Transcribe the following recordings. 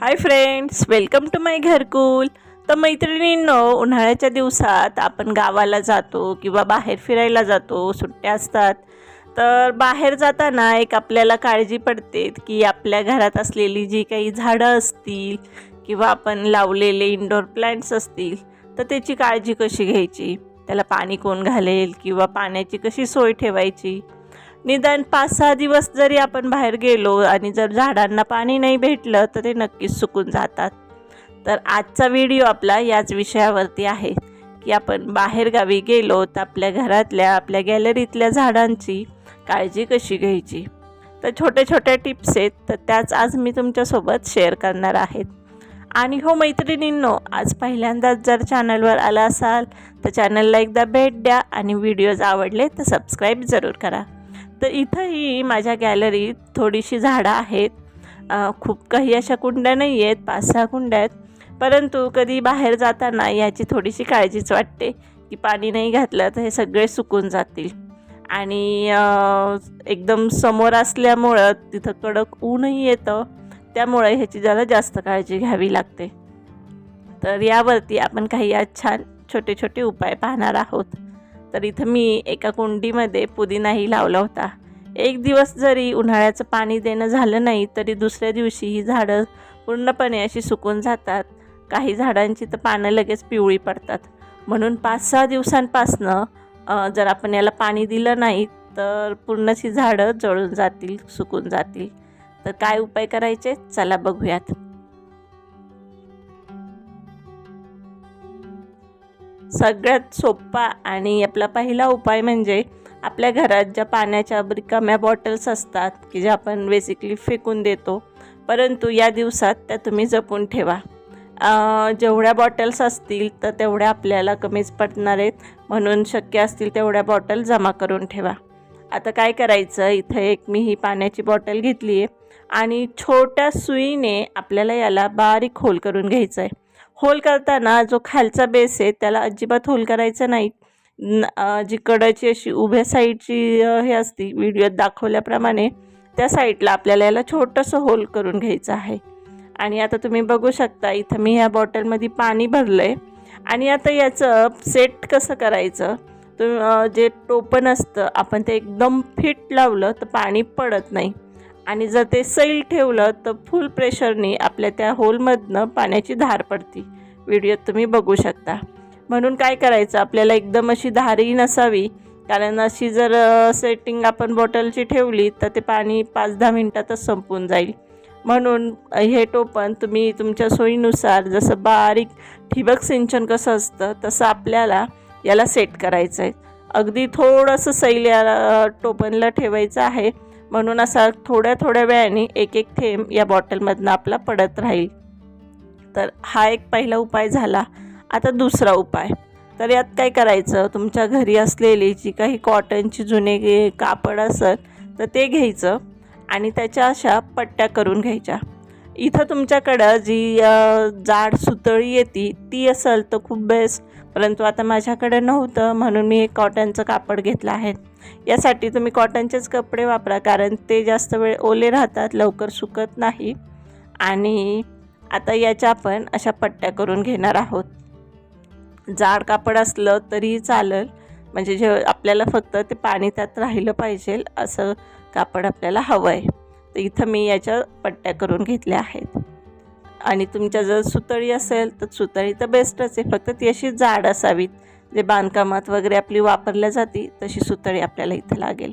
Hi friends welcome to my Gharkul तर मैत्रिणींनो उन्हाळ्याच्या दिवसात आपण गावाला जातो किंवा बाहेर फिरायला जातो सुट्ट्या असतात. तर बाहेर जाताना एक आपल्याला काळजी पडते की आपल्या घरात असलेली जी काही झाडं असतील किंवा आपण लावलेले इंडोर प्लॅन्ट्स असतील तर त्याची काळजी कशी घ्यायची? त्याला पाणी कोण घालेल किंवा पाण्याची कशी सोय ठेवायची? निदान पाच सहा दिवस जरी आपण बाहेर गेलो आणि जर झाडांना पाणी नाही भेटलं तर ते नक्कीच सुकून जातात. तर आजचा व्हिडिओ आपला याच विषयावरती आहे की आपण बाहेरगावी गेलो तर आपल्या घरातल्या आपल्या गॅलरीतल्या झाडांची काळजी कशी घ्यायची? तर छोट्या छोट्या टिप्स आहेत तर त्याच आज मी तुमच्यासोबत शेअर करणार आहेत आणि हो मैत्रिणींनो आज पहिल्यांदाच जर चॅनलवर आला असाल तर चॅनलला एकदा भेट द्या आणि व्हिडिओज आवडले तर सबस्क्राईब जरूर करा. तर इथंही माझ्या गॅलरीत थोडीशी झाडं आहेत. खूप काही अशा कुंड्या नाही आहेत पाच सहा कुंड्या आहेत. परंतु कधी बाहेर जाताना याची थोडीशी काळजीच वाटते की पाणी नाही घातलं तर हे सगळे सुकून जातील. आणि एकदम समोर असल्यामुळं तिथं कडक ऊनही येतं. त्यामुळे ह्याची जरा जास्त काळजी घ्यावी लागते. तर यावरती आपण काही आज छान छोटे छोटे उपाय पाहणार आहोत. तर इथं मी एका कुंडीमध्ये पुदिनाही लावला होता. एक दिवस जरी उन्हाळ्याचं पाणी देणं झालं नाही तरी दुसऱ्या दिवशी ही झाडं पूर्णपणे अशी सुकून जातात. काही झाडांची तर पानं लगेच पिवळी पडतात. म्हणून पाच सहा दिवसांपासनं जर आपण याला पाणी दिलं नाही तर पूर्णशी झाडं जळून जातील सुकून जातील. तर काय उपाय करायचे? चला बघूयात. सगळ्यात सोपा आणि आपला पहिला उपाय म्हणजे आपल्या घरात ज्या पाण्याच्या रिकाम्या बॉटल्स असतात की ज्या आपण बेसिकली फेकून देतो परंतु या दिवसात त्या तुम्ही जपून ठेवा. जेवढ्या बॉटल्स असतील तर तेवढ्या आपल्याला कमीच पडणार आहेत. म्हणून शक्य असतील तेवढ्या बॉटल जमा करून ठेवा. आता काय करायचं? इथं एक मी ही पाण्याची बॉटल घेतली आहे आणि छोट्या सुईने आपल्याला याला बारीक होल करून घ्यायचं आहे होल करताना जो खालचा बेस आहे त्याला अजिबात होल करायचं नाही. जी कडाची अशी उभ्या साईडची हे असती व्हिडिओत दाखवल्याप्रमाणे त्या साईडला आपल्याला याला छोटंसं होल करून घ्यायचं आहे. आणि आता तुम्ही बघू शकता इथं मी ह्या बॉटलमध्ये पाणी भरलं आहे आणि आता याचं सेट कसं करायचं? तर जे टोपण असतं आपण ते एकदम फिट लावलं तर पाणी पडत नाही. आणि जर ते सैल ठेवलं तर फुल प्रेशरने आपल्या त्या होलमधनं पाण्याची धार पडती. व्हिडिओत तुम्ही बघू शकता. म्हणून काय करायचं आपल्याला एकदम अशी धारही नसावी. कारण अशी जर सेटिंग आपण बॉटलची ठेवली तर ते पाणी पाच दहा मिनटातच संपून जाईल. म्हणून हे टोपण तुम्ही तुमच्या सोयीनुसार जसं बारीक ठिबक सिंचन कसं असतं तसं आपल्याला याला सेट करायचं आहे अगदी थोडंसं सैल या टोपणला ठेवायचं आहे. म्हणून असा थोड्या थोड्या वेळाने एक एक थेंब या बॉटलमधनं आपला पडत राहील. तर हा एक पहिला उपाय झाला. आता दुसरा उपाय. तर यात काय करायचं? तुमच्या घरी असलेली जी काही कॉटनची जुने कापड असेल तर ते घ्यायचं आणि त्याच्या अशा पट्ट्या करून घ्यायच्या. इथं तुमच्याकडं जी जाड सुतळी येते ती असेल तर खूप बेस्ट. परंतु आता माझ्याकडे नव्हतं म्हणून मी एक कॉटनचं कापड घेतलं आहे. यासाठी तुम्ही कॉटनचेच कपडे वापरा कारण ते जास्त वेळ ओले राहतात लवकर सुकत नाही. आणि आता याच्या आपण अशा पट्ट्या करून घेणार आहोत. जाड कापड असलं तरीही चालेल म्हणजे जे आपल्याला फक्त ते पाणी त्यात राहिलं पाहिजे असं कापड आपल्याला हवं आहे तर इथं मी याच्या पट्ट्या करून घेतल्या आहेत. आणि तुमच्या जर सुतळी असेल तर सुतळी तर बेस्टच आहे फक्त ती अशी जाड असावीत. जे बांधकामात वगैरे आपली वापरल्या जाते तशी सुतळी आपल्याला इथं लागेल.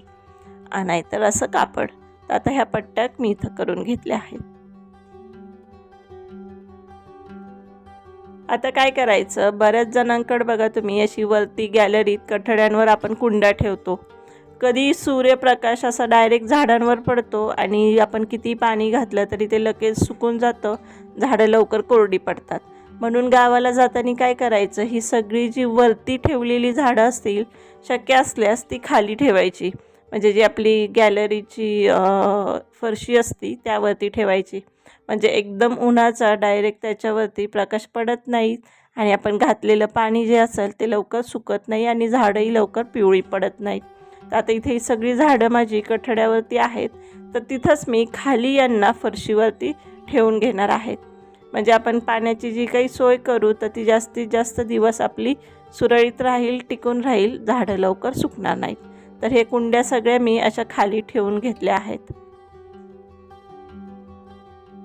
नाहीतर असं कापड तर आता ह्या पट्ट्या मी इथं करून घेतल्या आहेत. आता काय करायचं? बऱ्याच जणांकडे बघा तुम्ही अशी वरती गॅलरीत कठड्यांवर आपण कुंड्या ठेवतो. कधी सूर्यप्रकाश असा डायरेक्ट झाडांवर पडतो आणि आपण किती पाणी घातलं तरी ते लगेच सुकून जातं. झाडं लवकर कोरडी पडतात. म्हणून गावाला जाताना काय करायचं? ही सगळी जी वरती ठेवलेली झाडं असतील शक्य असल्यास ती खाली ठेवायची. म्हणजे जी आपली गॅलरीची फरशी असती त्यावरती ठेवायची. म्हणजे एकदम उन्हाचा डायरेक्ट त्याच्यावरती प्रकाश पडत नाही आणि आपण घातलेलं पाणी जे असेल ते लवकर सुकत नाही आणि झाडंही लवकर पिवळी पडत नाहीत. तर आता इथे ही सगळी झाडं माझी कठड्यावरती आहेत. तर तिथंच मी खाली यांना फरशीवरती ठेवून घेणार आहेत म्हणजे आपण पाण्याची जी काही सोय करू तर ती जास्तीत जास्त दिवस आपली सुरळीत राहील टिकून राहील झाडं लवकर सुकणार नाहीत. तर हे कुंड्या सगळ्या मी अशा खाली ठेवून घेतल्या आहेत.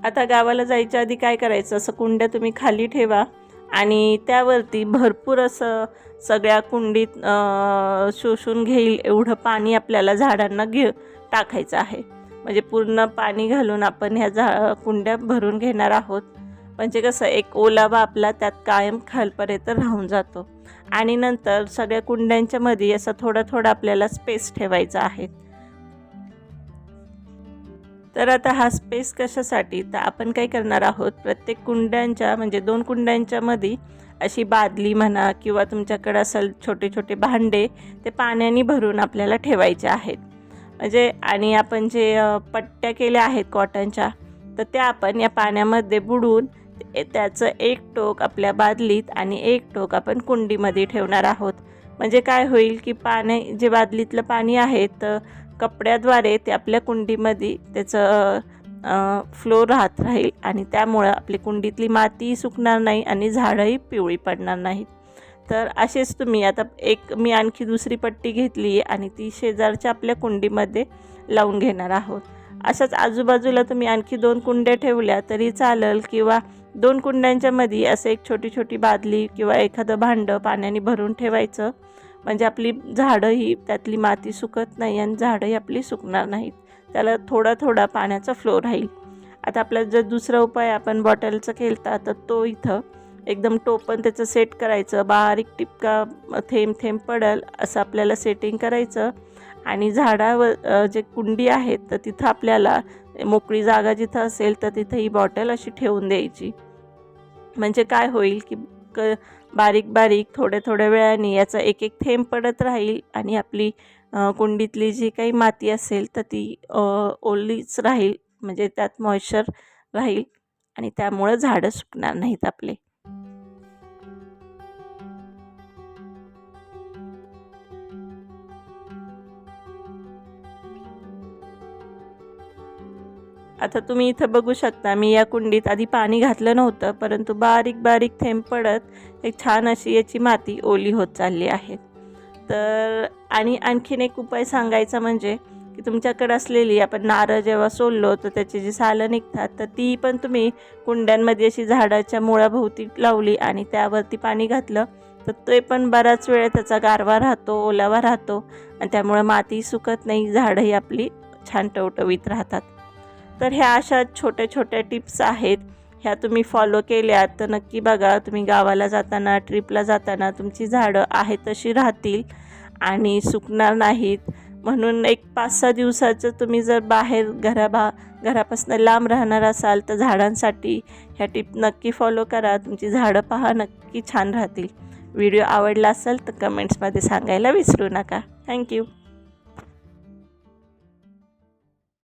आता गावाला जायच्या आधी काय करायचं? असं कुंड्या तुम्ही खाली ठेवा आणि त्यावरती भरपूर असं सगळ्या कुंडीत शोषून घेईल एवढं पाणी आपल्याला झाडांना घे टाकायचं आहे. म्हणजे पूर्ण पाणी घालून आपण ह्या झा कुंड्या भरून घेणार आहोत. म्हणजे कसं एक ओलावा आपला त्यात कायम खालपर्यंत राहून जातो. आणि नंतर सगळ्या कुंड्यांच्या मध्ये असं थोडा थोडा आपल्याला स्पेस ठेवायचा आहे. तर आता हा स्पेस कशासाठी? तर आपण काय करणार आहोत? प्रत्येक कुंड्यांच्या म्हणजे दोन कुंड्यांच्या मध्ये अशी बादली म्हणा किंवा तुमच्याकडे असेल छोटे छोटे भांडे ते पाण्याने भरून आपल्याला ठेवायचे आहेत. म्हणजे आणि आपण जे पट्ट्या केल्या आहेत कॉटनच्या तर त्या आपण या पाण्यामध्ये बुडून त्याचं एक टोक आपल्या बादलीत आणि एक टोक आपण कुंडीमध्ये ठेवणार आहोत. म्हणजे काय होईल की पाणी जे बादलीतलं पाणी आहे तर कपड्याद्वारे ते आपल्या कुंडीमध्ये त्याचं फ्लो राहत राहील आणि त्यामुळं आपली कुंडीतली माती सुकणार नाही आणि झाडंही पिवळी पडणार नाहीत. तर असेच तुम्ही आता एक मी आणखी दुसरी पट्टी घेतली आहे आणि ती शेजारच्या आपल्या कुंडीमध्ये लावून घेणार आहोत. अशाच आजूबाजूला तुम्ही आणखी दोन कुंड्या ठेवल्या तरी चालेल किंवा दोन कुंड्यांच्या मध्ये असं एक छोटी छोटी बादली किंवा एखादं भांडं पाण्याने भरून ठेवायचं. म्हणजे आपली झाडं ही त्यातली माती सुकत नाही आणि झाडंही आपली सुकणार नाहीत. त्याला थोडा थोडा पाण्याचा फ्लो राहील. आता आपला जर दुसरा उपाय आपण बॉटलचा केलता तर तो इथं एकदम टोपण त्याचं सेट करायचं. बारीक टिपका थेंब थेंब पडल असं आपल्याला सेटिंग करायचं. आणि झाडावर जे कुंडी आहेत तर तिथं आपल्याला मोकळी जागा जिथं असेल तर तिथं ही बॉटल अशी ठेवून द्यायची. म्हणजे काय होईल की क बारीक बारीक थोड्या थोड्या वेळाने याचा एक एक थेंब पडत राहील आणि आपली कुंडीतली जी काही माती असेल तर ती ओलीच राहील म्हणजे त्यात मॉइश्चर राहील आणि त्यामुळं झाडं सुकणार नाहीत आपले. आता तुम्ही इथं बघू शकता मी या कुंडीत आधी पाणी घातलं नव्हतं परंतु बारीक बारीक थेंब पडत एक छान अशी याची माती ओली होत चालली आहे. तर आणि आणखीन एक उपाय सांगायचा म्हणजे की तुमच्याकडे असलेली आपण नारळ जेव्हा सोललो तर त्याची जी सालं निघतात तर ती पण तुम्ही कुंड्यांमध्ये अशी झाडाच्या मुळाभोवती लावली आणि त्यावरती पाणी घातलं तर ते पण बराच वेळ त्याचा गारवा राहतो ओलावा राहतो आणि त्यामुळं माती सुकत नाही झाडंही आपली छान टवटवीत राहतात. तर ह्या अशा छोट्या छोट्या टिप्स आहेत. ह्या तुम्ही फॉलो केल्या तर नक्की बघा तुम्ही गावाला जाताना ट्रिपला जाताना तुमची झाडं आहेत तशी राहतील आणि सुकणार नाहीत. म्हणून एक पाच सहा दिवसाचं तुम्ही जर बाहेर घराबा घरापासून लांब राहणार असाल तर झाडांसाठी ह्या टिप नक्की फॉलो करा. तुमची झाडं पहा नक्की छान राहतील. व्हिडिओ आवडला असेल तर कमेंट्समध्ये सांगायला विसरू नका. थँक्यू